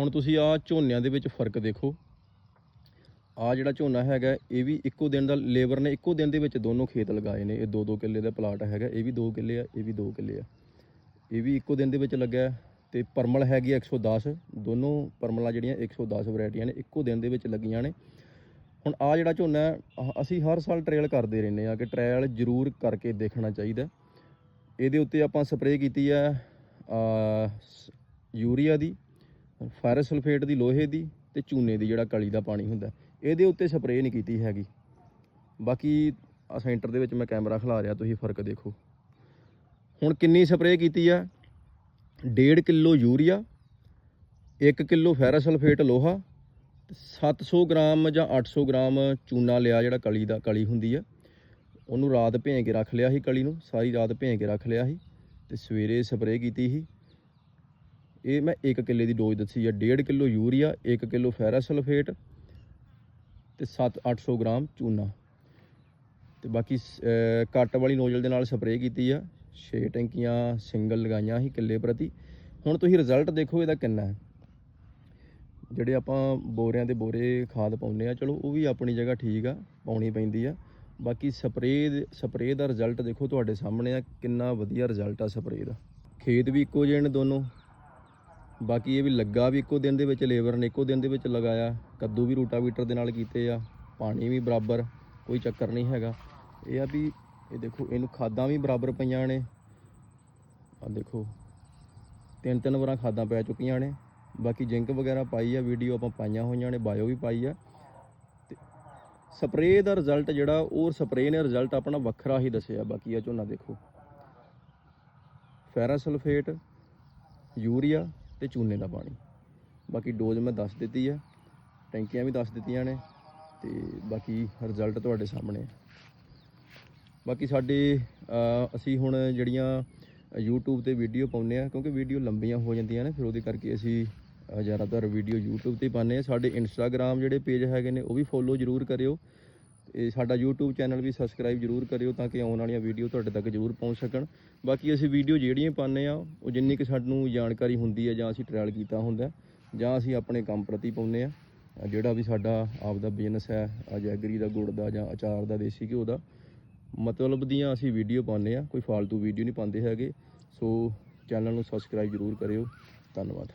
ਹੁਣ ਤੁਸੀਂ ਆ ਝੋਨਿਆਂ ਦੇ ਵਿੱਚ ਫ਼ਰਕ ਦੇਖੋ। ਆ ਜਿਹੜਾ ਝੋਨਾ ਹੈਗਾ ਇਹ ਵੀ ਇੱਕੋ ਦਿਨ ਦਾ ਲੇਬਰ ਨੇ ਇੱਕੋ ਦਿਨ ਦੇ ਵਿੱਚ ਦੋਨੋਂ ਖੇਤ ਲਗਾਏ ਨੇ। ਇਹ 2-2 ਕਿੱਲੇ ਦਾ ਪਲਾਟ ਹੈਗਾ ਇਹ ਵੀ ਦੋ ਕਿੱਲੇ ਆ ਇਹ ਵੀ ਦੋ ਕਿੱਲੇ ਆ। ਇਹ ਵੀ ਇੱਕੋ ਦਿਨ ਦੇ ਵਿੱਚ ਲੱਗਾ ਹੈ ਤੇ ਪਰਮਲ ਹੈਗੀ ਆ 110 ਦੋਨੋਂ ਪਰਮਲਾਂ ਜਿਹੜੀਆਂ 110 ਵੈਰਾਈਟੀਆਂ ਨੇ ਇੱਕੋ ਦਿਨ ਦੇ ਵਿੱਚ ਲੱਗੀਆਂ ਨੇ। ਹੁਣ ਆ ਜਿਹੜਾ ਝੋਨਾ ਅਸੀਂ ਹਰ ਸਾਲ ਟ੍ਰਾਇਲ ਕਰਦੇ ਰਹਿੰਦੇ ਆ ਕਿ ਟ੍ਰਾਇਲ ਜ਼ਰੂਰ ਕਰਕੇ ਦੇਖਣਾ ਚਾਹੀਦਾ। ਇਹਦੇ ਉੱਤੇ ਆਪਾਂ ਸਪਰੇਅ ਕੀਤੀ ਹੈ ਆ, ਸ- ਯੂਰੀਆ ਦੀ। ਫਾਇਰ ਸਲਫੇਟ ਦੀ ਲੋਹੇ ਦੀ ਤੇ ਚੂਨੇ ਦੀ ਜਿਹੜਾ ਕਲੀ ਦਾ ਪਾਣੀ ਹੁੰਦਾ, ਇਹਦੇ ਉੱਤੇ ਸਪਰੇਅ ਨਹੀਂ ਕੀਤੀ ਹੈਗੀ। ਬਾਕੀ ਆ ਸੈਂਟਰ ਦੇ ਵਿੱਚ ਮੈਂ ਕੈਮਰਾ ਖਿਲਾ ਰਿਹਾ, ਤੁਸੀਂ ਫ਼ਰਕ ਦੇਖੋ। ਹੁਣ ਕਿੰਨੀ ਸਪਰੇਅ ਕੀਤੀ ਆ? 1.5 ਕਿਲੋ ਯੂਰੀਆ 1 ਕਿਲੋ ਫੈਰਾਸਲਫੇਟ ਲੋਹਾ ਤੇ 700 ਗ੍ਰਾਮ ਜਾਂ 800 ਗ੍ਰਾਮ ਚੂਨਾ ਲਿਆ ਜਿਹੜਾ ਕਲੀ ਦਾ, ਕਲੀ ਹੁੰਦੀ ਆ। ਉਹਨੂੰ ਰਾਤ ਭੇਂ ਕੇ ਰੱਖ ਲਿਆ ਸੀ ਕਲੀ ਨੂੰ, ਸਾਰੀ ਰਾਤ ਭੇਂ ਕੇ ਰੱਖ ਲਿਆ ਸੀ ਤੇ ਸਵੇਰੇ ਸਪਰੇਅ ਕੀਤੀ ਸੀ। ਇਹ ਮੈਂ 1 ਕਿੱਲੇ ਦੀ ਡੋਜ਼ ਦੱਸੀ ਆ 1.5 kilo urea 1 kilo ferrous sulphate ਤੇ 7-800 ਗ੍ਰਾਮ ਚੂਨਾ। ਤੇ ਬਾਕੀ ਕੱਟ ਵਾਲੀ ਨੋਜ਼ਲ ਦੇ ਨਾਲ ਸਪਰੇਅ ਕੀਤੀ ਆ 6 ਟੈਂਕੀਆਂ ਸਿੰਗਲ ਲਗਾਈਆਂ ਸੀ ਕਿੱਲੇ ਪ੍ਰਤੀ। ਹੁਣ ਤੁਸੀਂ ਰਿਜ਼ਲਟ ਦੇਖੋ ਇਹਦਾ ਕਿੰਨਾ ਹੈ। ਜਿਹੜੇ ਆਪਾਂ ਬੋਰਿਆਂ ਦੇ ਬੋਰੇ ਖਾਦ ਪਾਉਂਦੇ ਆ, ਚਲੋ ਉਹ ਵੀ ਆਪਣੀ ਜਗ੍ਹਾ ਠੀਕ ਆ, ਪਾਉਣੀ ਪੈਂਦੀ ਆ। ਬਾਕੀ ਸਪਰੇਅ ਸਪਰੇਅ ਦਾ ਰਿਜ਼ਲਟ ਦੇਖੋ ਤੁਹਾਡੇ ਸਾਹਮਣੇ ਆ, ਕਿੰਨਾ ਵਧੀਆ ਰਿਜ਼ਲਟ ਆ ਸਪਰੇਅ ਦਾ। ਖੇਤ ਵੀ ਇੱਕੋ ਜਿਹੇ ਨੇ ਦੋਨੋਂ। ਬਾਕੀ ਇਹ ਵੀ ਲੱਗਾ ਵੀ ਇੱਕੋ ਦਿਨ ਦੇ ਵਿੱਚ ਲੇਬਰ ਨੇ, ਇੱਕੋ ਦਿਨ ਦੇ ਵਿੱਚ ਲਗਾਇਆ। ਕੱਦੂ ਵੀ ਰੂਟਾਵੀਟਰ ਦੇ ਨਾਲ ਕੀਤੇ ਆ, ਪਾਣੀ ਵੀ ਬਰਾਬਰ, ਕੋਈ ਚੱਕਰ ਨਹੀਂ ਹੈਗਾ। ਇਹ ਆ ਵੀ, ਇਹ ਦੇਖੋ, ਇਹਨੂੰ ਖਾਦਾਂ ਵੀ ਬਰਾਬਰ ਪਈਆਂ ਨੇ। ਆ ਦੇਖੋ ਤਿੰਨ ਤਿੰਨ ਵਾਰਾਂ ਖਾਦਾਂ ਪੈ ਚੁੱਕੀਆਂ ਨੇ। ਬਾਕੀ ਜਿੰਕ ਵਗੈਰਾ ਪਾਈ ਆ, ਵੀਡੀਓ ਆਪਾਂ ਪਾਈਆਂ ਹੋਈਆਂ ਨੇ, ਬਾਇਓ ਵੀ ਪਾਈ ਆ। ਤੇ ਸਪਰੇਅ ਦਾ ਰਿਜ਼ਲਟ ਜਿਹੜਾ, ਉਹ ਸਪਰੇਅ ਨੇ ਰਿਜ਼ਲਟ ਆਪਣਾ ਵੱਖਰਾ ਹੀ ਦੱਸਿਆ। ਬਾਕੀ ਆ ਝੋਨਾ ਦੇਖੋ। ਫੈਰਸ ਸਲਫੇਟ ਯੂਰੀਆ ਤੇ ਚੂਨੇ ਦਾ ਪਾਣੀ। ਬਾਕੀ ਡੋਜ਼ ਮੈਂ ਦੱਸ ਦਿੱਤੀ ਆ, ਟੈਂਕੀਆਂ ਵੀ ਦੱਸ ਦਿੱਤੀਆਂ ਨੇ ਤੇ ਬਾਕੀ ਰਿਜ਼ਲਟ ਤੁਹਾਡੇ ਸਾਹਮਣੇ ਬਾਕੀ ਸਾਡੇ ਅਸੀਂ ਹੁਣ ਜਿਹੜੀਆਂ YouTube ਤੇ ਵੀਡੀਓ ਪਾਉਂਦੇ ਆ, ਕਿਉਂਕਿ ਵੀਡੀਓ ਲੰਬੀਆਂ ਹੋ ਜਾਂਦੀਆਂ ਨੇ, ਫਿਰ ਉਹਦੇ ਕਰਕੇ ਅਸੀਂ ਜ਼ਿਆਦਾਤਰ ਵੀਡੀਓ YouTube ਤੇ ਪਾਉਂਦੇ ਆ। ਸਾਡੇ Instagram ਜਿਹੜੇ ਪੇਜ ਹੈਗੇ ਨੇ, ਉਹ ਵੀ ਫੋਲੋ ਜ਼ਰੂਰ ਕਰਿਓ। ਇਹ ਸਾਡਾ YouTube ਚੈਨਲ ਵੀ ਸਬਸਕ੍ਰਾਈਬ ਜ਼ਰੂਰ ਕਰਿਓ ਤਾਂ ਕਿ ਆਉਣ ਵਾਲੀਆਂ ਵੀਡੀਓ ਤੁਹਾਡੇ ਤੱਕ ਜ਼ਰੂਰ ਪਹੁੰਚ ਸਕਣ। ਬਾਕੀ ਅਸੀਂ ਵੀਡੀਓ ਜਿਹੜੀਆਂ ਪਾਉਂਦੇ ਆ ਉਹ ਜਿੰਨੀ ਕਿ ਸਾਨੂੰ ਜਾਣਕਾਰੀ ਹੁੰਦੀ ਹੈ ਜਾਂ ਅਸੀਂ ਟ੍ਰਾਇਲ ਕੀਤਾ ਹੁੰਦਾ ਜਾਂ ਅਸੀਂ ਆਪਣੇ ਕੰਮ ਪ੍ਰਤੀ ਪਾਉਂਦੇ ਆ ਜਿਹੜਾ ਵੀ ਸਾਡਾ ਆਪ ਦਾ ਬਿਜ਼ਨਸ ਹੈ ਅਜੈਗਰੀ ਦਾ, ਗੁੜ ਦਾ ਜਾਂ ਅਚਾਰ ਦਾ, ਦੇਸੀ ਘਿਓ ਦਾ, ਮਤਲਬ ਦੀਆਂ ਅਸੀਂ ਵੀਡੀਓ ਪਾਉਂਦੇ ਆ ਕੋਈ ਫਾਲਤੂ ਵੀਡੀਓ ਨਹੀਂ ਪਾਉਂਦੇ ਹੈਗੇ। ਸੋ ਚੈਨਲ ਨੂੰ ਸਬਸਕ੍ਰਾਈਬ ਜ਼ਰੂਰ ਕਰਿਓ। ਧੰਨਵਾਦ।